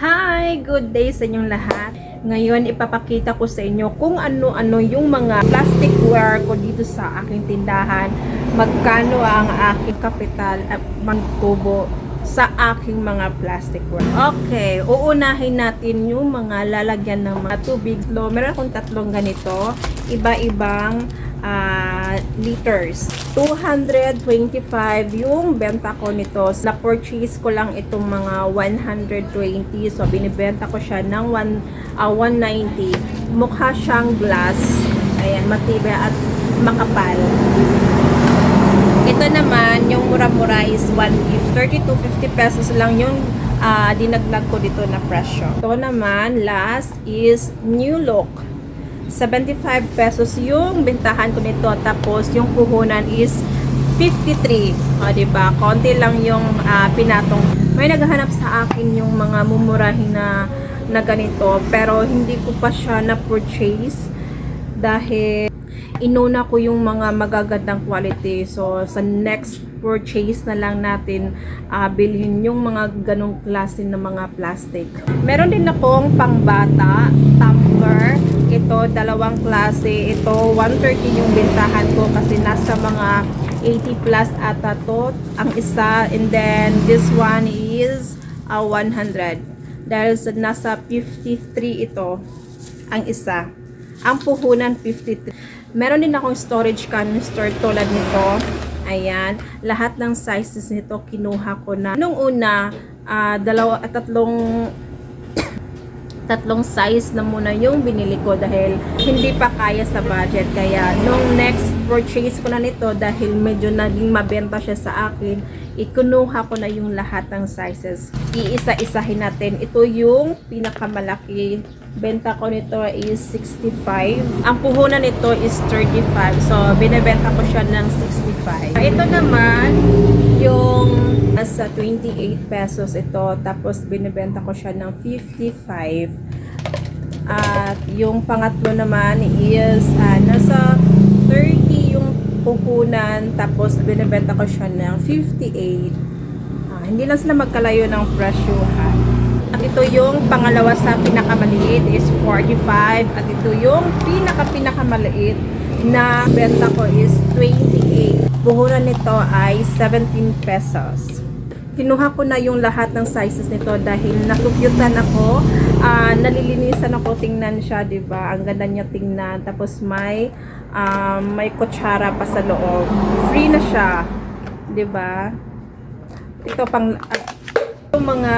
Hi! Good day sa inyong lahat. Ngayon, ipapakita ko sa inyo kung ano-ano yung mga plasticware ko dito sa aking tindahan. Magkano ang aking kapital at magtubo sa aking mga plasticware. Okay, uunahin natin yung mga lalagyan ng mga tubig. So, meron akong tatlong ganito. Iba-ibang ah, liters. 225 yung benta ko nito. Na-purchase ko lang itong mga 120. So, binibenta ko siya ng one, ah, 190. Mukha siyang glass. Ayan, matibay at makapal. Ito naman, yung mura-mura is 150. 30 to 50 pesos lang yung ah, dinaglag ko dito na presyo. Ito naman, last is New Look. 75 pesos yung bintahan ko nito. Tapos, yung puhunan is 53. O, diba? Konti lang yung ah, pinatong. May naghahanap sa akin yung mga mumurahin na, na ganito. Pero, hindi ko pa siya na-purchase. Dahil, inuna ko yung mga magagandang quality. So, sa next purchase na lang natin ah, bilhin yung mga ganong klase ng mga plastic. Meron din akong pangbata, tumbler. Ito, dalawang klase. Ito, 130 yung bintahan ko kasi nasa mga 80 plus ata to. Ang isa. And then, this one is ah, 100. Dahil sa nasa 53 ito, ang isa. Ang puhunan 53. Meron din akong storage canister tulad nito. Ayan. Lahat ng sizes nito kinuha ko na. Nung una, ah, dalawa at tatlong tatlong size na muna yung binili ko dahil hindi pa kaya sa budget. Kaya nung next purchase ko na nito dahil medyo naging mabenta siya sa akin, ikunuha ko na yung lahat ng sizes. Iisa-isahin natin. Ito yung pinakamalaki. Benta ko nito is 65. Ang puhunan nito is 35. So, binebenta ko siya ng 65. Ito naman, yung nasa 28 pesos ito. Tapos, binebenta ko siya ng 55. At yung pangatlo naman is ah, nasa 30 yung puhunan. Tapos, binebenta ko siya ng 58. Ah, hindi lang sila magkalayo ng presyohan. At ito yung pangalawa sa pinakamaliit is 45. At ito yung pinaka-pinakamaliit na benta ko is 28. Puhunan nito ay 17 pesos. Kinuha ko na yung lahat ng sizes nito dahil nakukyutan ako. ah, nalilinisan ako tingnan siya, 'di ba? Ang ganda niya tingnan. Tapos may um, may kutsara pa sa loob. Free na siya, 'di ba? Ito pang at yung mga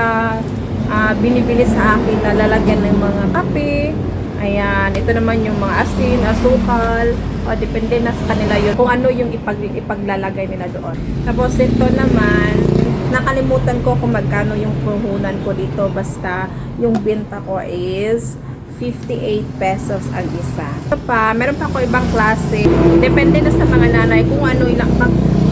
ah, binibili sa akin na lalagyan ng mga kape. Ayan, ito naman yung mga asin, asukal, o depende na sa kanila yun kung ano yung ipag, ipaglalagay nila doon. Tapos ito naman, nakalimutan ko kung magkano yung puhunan ko dito basta yung binta ko is 58 pesos ang isa. Pa, meron pa ako ibang klase. Depende na sa mga nanay kung ano ilang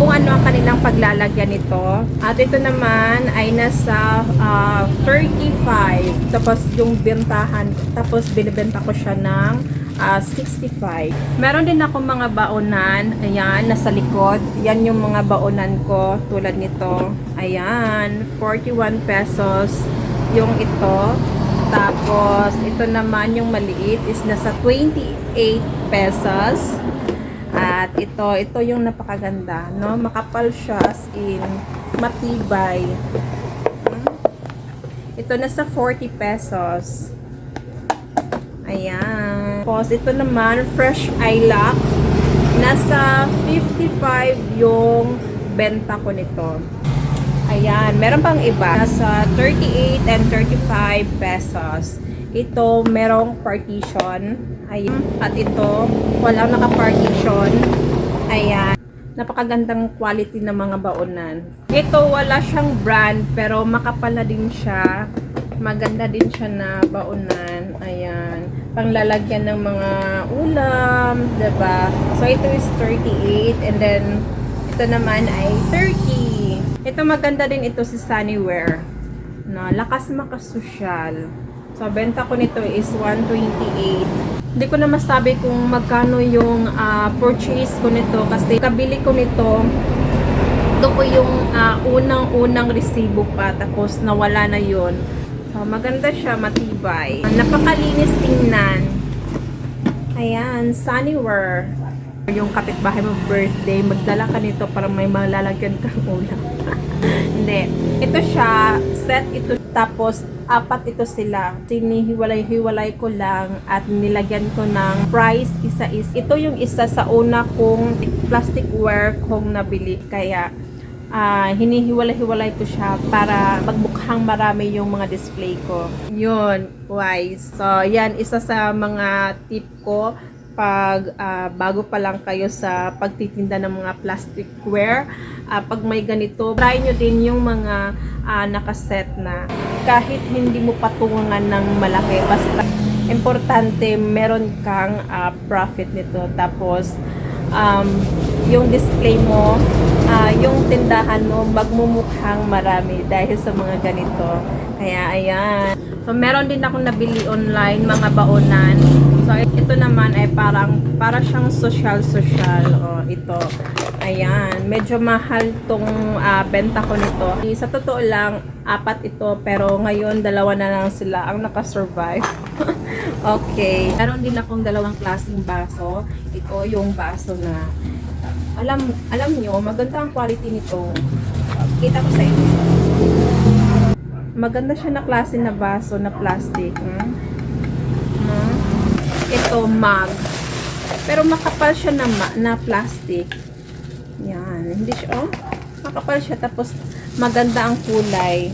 kung ano ang kanilang paglalagyan nito. At ito naman ay nasa ah, 35. Tapos yung bentahan, tapos binibenta ko siya ng ah, 65. Meron din ako mga baonan. Ayan, nasa likod. Yan yung mga baonan ko tulad nito. Ayan, 41 pesos yung ito. Tapos, ito naman yung maliit is nasa 28 pesos. At ito, ito yung napakaganda, no? Makapal siya as in matibay. Hmm? Ito nasa 40 pesos. Ayan. Tapos ito naman, fresh eye lock. Nasa 55 yung benta ko nito. Ayan, meron pang iba. Nasa 38 and 35 pesos. Ito, merong partition. Ayan. At ito, walang naka-partition. Ayan. Napakagandang quality ng mga baonan. Ito, wala siyang brand, pero makapal na din siya. Maganda din siya na baonan. Ayan. Panglalagyan ng mga ulam, ba? So, ito is 38 and then ito naman ay 30. Ito maganda din ito si Sunnywear. Na lakas makasosyal. So, benta ko nito is 128. Hindi ko na masabi kung magkano yung ah, purchase ko nito kasi kabili ko nito ito po yung ah, unang-unang resibo pa tapos nawala na yon So, maganda siya, matibay. Napakalinis tingnan. Ayan, Sunnywear. Yung kapitbahay mo birthday, magdala ka nito para may malalagyan kang ulam. Hindi. Ito siya, set ito. Tapos, apat ito sila. Sinihiwalay-hiwalay ko lang at nilagyan ko ng price isa-is. Ito yung isa sa una kong plasticware kong nabili. Kaya, ah hinihiwalay-hiwalay ko siya para magmukhang marami yung mga display ko. Yun, wise. So, yan, isa sa mga tip ko pag ah, bago pa lang kayo sa pagtitinda ng mga plasticware. Ah, pag may ganito, try nyo din yung mga ah, nakaset na. Kahit hindi mo patungan ng malaki, basta importante meron kang ah, profit nito. Tapos, um, yung display mo, yung tindahan mo, magmumukhang marami dahil sa mga ganito. Kaya, ayan. So, meron din akong nabili online, mga baonan. So, ito naman ay parang, para siyang social-social. O, ito. Ayan. Medyo mahal tong ah, benta ko nito. Sa totoo lang, apat ito. Pero ngayon, dalawa na lang sila ang nakasurvive. okay. Meron din akong dalawang klaseng baso. Ito yung baso na alam alam nyo, maganda ang quality nito. Kita ko sa inyo. Maganda siya na klase na baso na plastic. Hmm? Hmm? Ito, mug. Pero makapal siya na, na plastic. Yan. Hindi siya, oh. Makapal siya. Tapos, maganda ang kulay.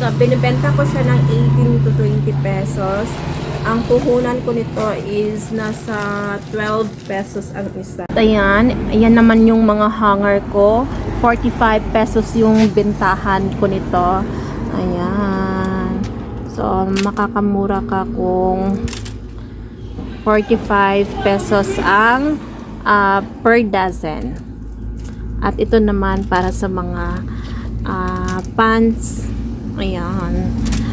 So, binibenta ko siya ng 18 to 20 pesos. Ang puhunan ko nito is nasa 12 pesos ang isa. Ayan, ayan naman yung mga hanger ko. 45 pesos yung bentahan ko nito. Ayan. So, makakamura ka kung 45 pesos ang ah, per dozen. At ito naman para sa mga ah, pants. Ayan.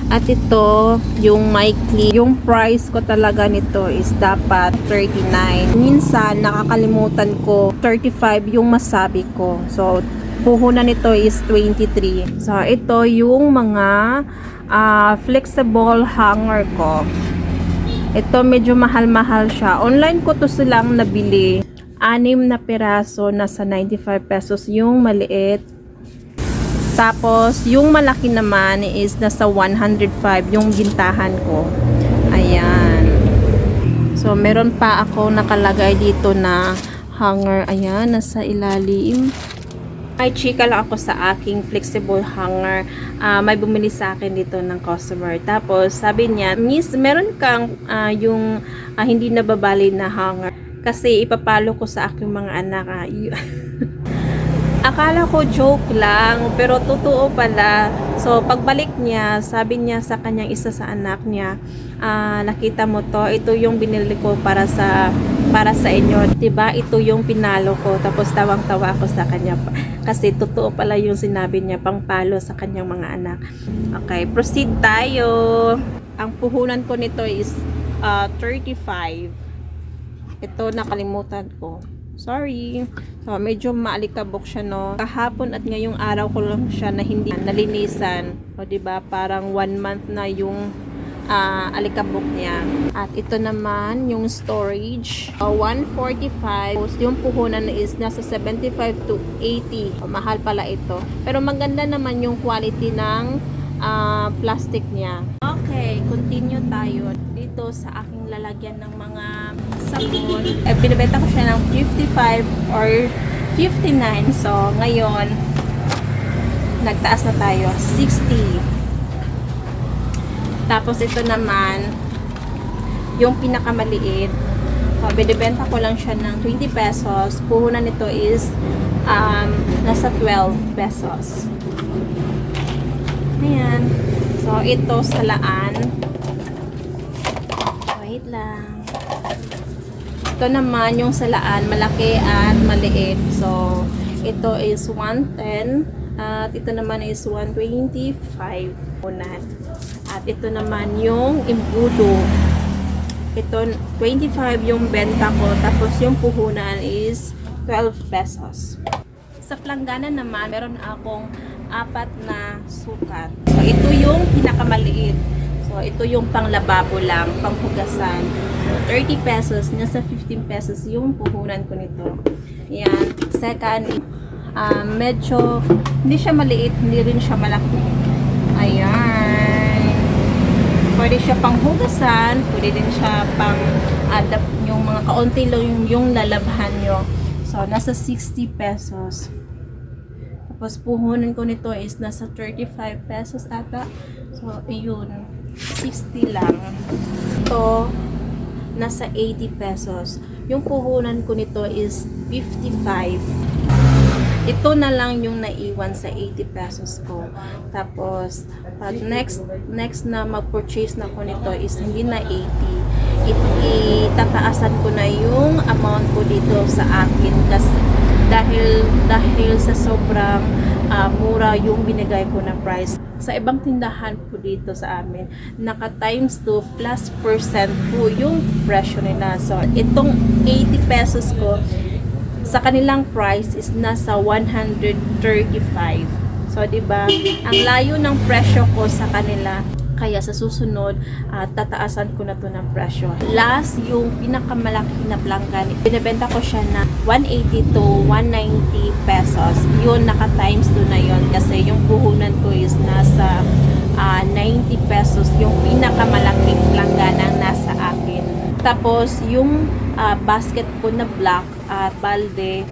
At ito, yung maikli, yung price ko talaga nito is dapat 39. Minsan, nakakalimutan ko, 35 yung masabi ko. So, puhunan nito is 23. So, ito yung mga ah, flexible hanger ko. Ito medyo mahal-mahal siya. Online ko to silang nabili. Anim na piraso, nasa 95 pesos yung maliit. Tapos, yung malaki naman is nasa 105 yung gintahan ko. Ayan. So, meron pa ako nakalagay dito na hanger. Ayan, nasa ilalim. Ay, chika lang ako sa aking flexible hanger. Ah, may bumili sa akin dito ng customer. Tapos, sabi niya, Miss, meron kang ah, yung ah, hindi nababali na hanger. Kasi ipapalo ko sa aking mga anak. y- Akala ko joke lang, pero totoo pala. So, pagbalik niya, sabi niya sa kanyang isa sa anak niya, ah, nakita mo to, ito yung binili ko para sa para sa inyo. 'Di ba? Ito yung pinalo ko. Tapos tawang-tawa ako sa kanya kasi totoo pala yung sinabi niya pangpalo sa kanyang mga anak. Okay, proceed tayo. Ang puhunan ko nito is ah, 35. Ito nakalimutan ko. Sorry. So, medyo maalikabok siya, no? Kahapon at ngayong araw ko lang siya na hindi nalinisan. O, ba Parang one month na yung ah, alikabok niya. At ito naman, yung storage. Uh, 145. Tapos, Yung puhunan is nasa 75 to 80. O, mahal pala ito. Pero maganda naman yung quality ng ah, plastic niya. Okay, continue tayo dito sa aking lalagyan ng mga sabon. Eh, binibenta ko siya ng 55 or 59. So, ngayon, nagtaas na tayo. 60. Tapos, ito naman, yung pinakamaliit. So, binibenta ko lang siya ng 20 pesos. Puhunan nito is um, nasa 12 pesos. Ayan. So, ito sa laan. Lang. Ito naman yung salaan, malaki at maliit. So, ito is 110 at ito naman is 125 unan. At ito naman yung imbudo. Ito, 25 yung benta ko. Tapos yung puhunan is 12 pesos. Sa planggana naman, meron akong apat na sukat. So, ito yung pinakamaliit. So, ito yung panglababo lang, panghugasan. So, 30 pesos, nasa 15 pesos yung puhunan ko nito. Yan. Second, ah, medyo, hindi siya maliit, hindi rin siya malaki. Ayan. Pwede siya pang hugasan, pwede din siya pang adap yung mga kaunti lang yung, yung lalabhan nyo. So, nasa 60 pesos. Tapos puhunan ko nito is nasa 35 pesos ata. So, ayun. 60 lang. Ito, nasa 80 pesos. Yung puhunan ko nito is 55. Ito na lang yung naiwan sa 80 pesos ko. Tapos, pag next next na mag-purchase na ko nito is hindi na 80. It, itataasan ko na yung amount ko dito sa akin kasi dahil dahil sa sobrang ah, mura yung binigay ko na price sa ibang tindahan po dito sa amin naka times 2 plus percent po yung presyo nila. So itong 80 pesos ko sa kanilang price is nasa 135 so di ba? Ang layo ng presyo ko sa kanila kaya sa susunod, ah, tataasan ko na to ng presyo. Last, yung pinakamalaki na planggani, binibenta ko siya na 180 to 190 pesos. Yun, naka times 2 na yun kasi yung puhunan ko is nasa ah, 90 pesos yung pinakamalaking planggana nasa akin. Tapos, yung ah, basket ko na black at balde,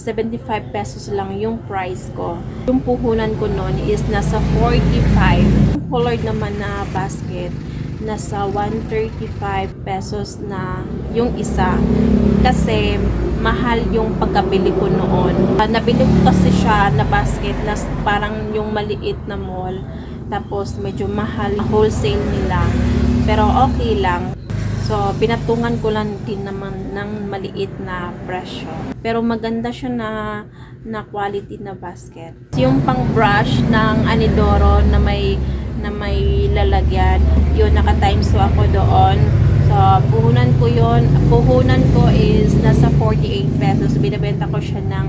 75 pesos lang yung price ko. Yung puhunan ko noon is nasa 45. Yung colored naman na basket, nasa 135 pesos na yung isa. Kasi mahal yung pagkabili ko noon. Ah, Nabili ko kasi siya na basket na parang yung maliit na mall. Tapos medyo mahal wholesale nila. Pero okay lang. So, pinatungan ko lang din naman ng maliit na presyo. Pero maganda siya na na quality na basket. Yung pang brush ng Anidoro na may na may lalagyan, yun naka times 2 ako doon. So, puhunan ko yun. Puhunan ko is nasa 48 pesos. Binibenta ko siya ng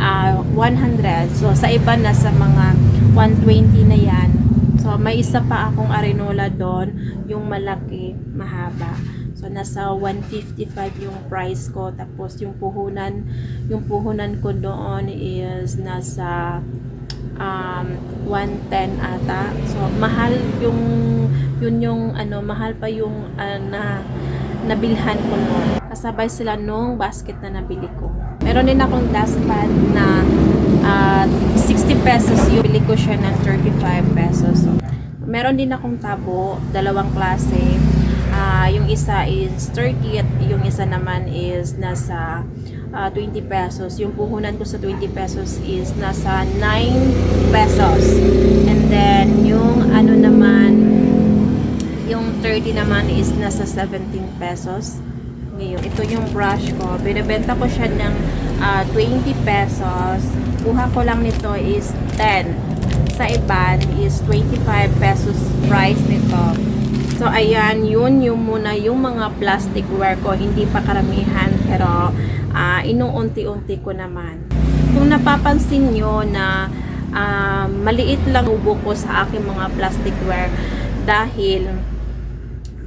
ah, 100. So, sa iba nasa mga 120 na yan. So, may isa pa akong arenola doon, yung malaki, mahaba. So, nasa 155 yung price ko. Tapos, yung puhunan, yung puhunan ko doon is nasa um, 110 ata. So, mahal yung, yun yung, ano, mahal pa yung ah, na, nabilhan ko noon. Kasabay sila nung basket na nabili ko. Meron din akong dustpan na ah, 60 pesos yung bili ko siya ng 35 pesos. So, meron din akong tabo, dalawang klase. Ah, yung isa is 30 at yung isa naman is nasa ah, 20 pesos. Yung puhunan ko sa 20 pesos is nasa 9 pesos. And then yung ano naman yung 30 naman is nasa 17 pesos. Ngayon, ito yung brush ko. Binibenta ko siya ng ah, 20 pesos. Kuha ko lang nito is 10. Sa iban is 25 pesos price nito. So, ayan, yun yung muna yung mga plasticware ko. Hindi pa karamihan, pero ah, inuunti-unti ko naman. Kung napapansin nyo na ah, maliit lang ubo ko sa aking mga plasticware dahil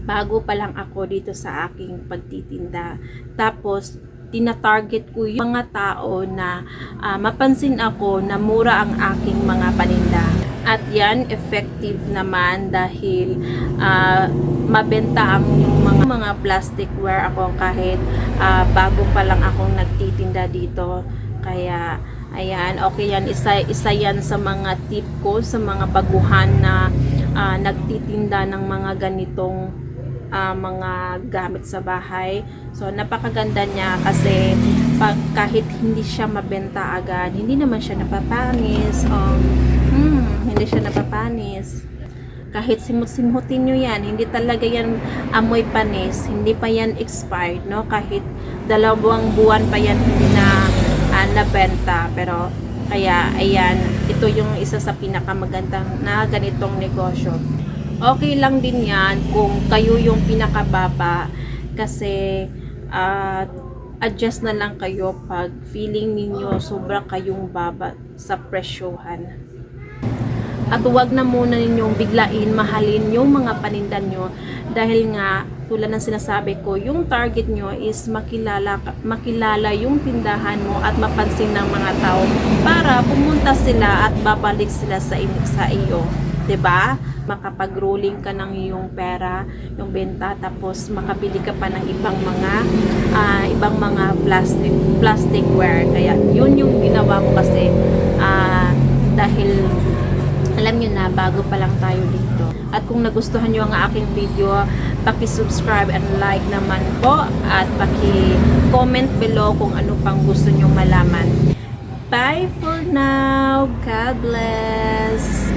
bago pa lang ako dito sa aking pagtitinda. Tapos, tina-target ko yung mga tao na ah, mapansin ako na mura ang aking mga paninda. At yan, effective naman dahil ah, mabenta ang yung mga, mga plasticware ako kahit ah, bago pa lang akong nagtitinda dito. Kaya, ayan, okay yan. Isa, isa yan sa mga tip ko sa mga baguhan na ah, nagtitinda ng mga ganitong ah, mga gamit sa bahay. So, napakaganda niya kasi pag, kahit hindi siya mabenta agad, hindi naman siya napapanis. Um, hmm, hindi siya napapanis. Kahit simut-simutin nyo yan, hindi talaga yan amoy panis, hindi pa yan expired, no? Kahit dalawang buwan pa yan hindi na ah, nabenta. Pero, kaya, ayan, ito yung isa sa pinakamagandang na ganitong negosyo okay lang din yan kung kayo yung pinakababa kasi ah, adjust na lang kayo pag feeling ninyo sobra kayong baba sa presyohan. At huwag na muna ninyong biglain, mahalin yung mga paninda nyo dahil nga tulad ng sinasabi ko, yung target nyo is makilala, makilala yung tindahan mo at mapansin ng mga tao para pumunta sila at babalik sila sa, sa iyo. ba? Makapag-rolling ka ng iyong pera, yung benta tapos makabili ka pa ng ibang mga ah, ibang mga plastic plasticware. Kaya yun yung ginawa ko kasi ah, dahil alam nyo na, bago pa lang tayo dito. At kung nagustuhan nyo ang aking video, paki-subscribe and like naman po at paki-comment below kung ano pang gusto nyo malaman. Bye for now. God bless.